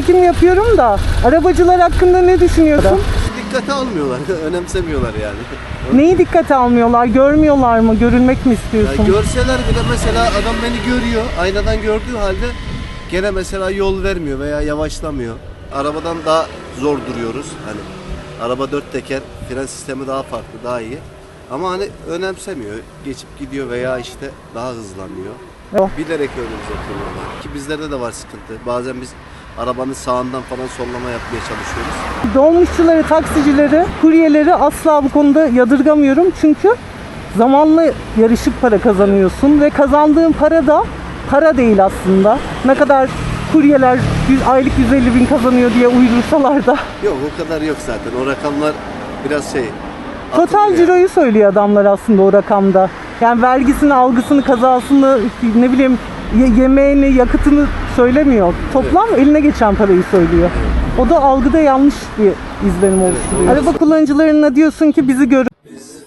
çekim yapıyorum da arabacılar hakkında ne düşünüyorsun? Dikkate almıyorlar, önemsemiyorlar yani. Neyi dikkate almıyorlar? Görmüyorlar mı? Görülmek mi Ya istiyorsun? görseler bile mesela adam beni görüyor, aynadan gördüğü halde gene mesela yol vermiyor veya yavaşlamıyor. Arabadan daha zor duruyoruz. Hani araba dört teker, fren sistemi daha farklı, daha iyi. Ama hani önemsemiyor, geçip gidiyor veya işte daha hızlanıyor. Oh. Bilerek önümüze koyuyorlar. Ki bizlerde de var sıkıntı. Bazen biz arabanın sağından falan sollama yapmaya çalışıyoruz. Dolmuşçuları, taksicileri, kuryeleri asla bu konuda yadırgamıyorum. Çünkü zamanla yarışıp para kazanıyorsun ve kazandığın para da para değil aslında. Ne kadar kuryeler aylık 150 bin kazanıyor diye uydursalar da Yok o kadar yok zaten. O rakamlar biraz şey. total atılıyor. ciroyu söylüyor adamlar aslında o rakamda. Yani vergisini, algısını, kazasını, ne bileyim ye- yemeğini, yakıtını söylemiyor. Toplam eline geçen parayı söylüyor. O da algıda yanlış bir izlenim oluşturuyor. Araba kullanıcılarına diyorsun ki bizi görün. Biz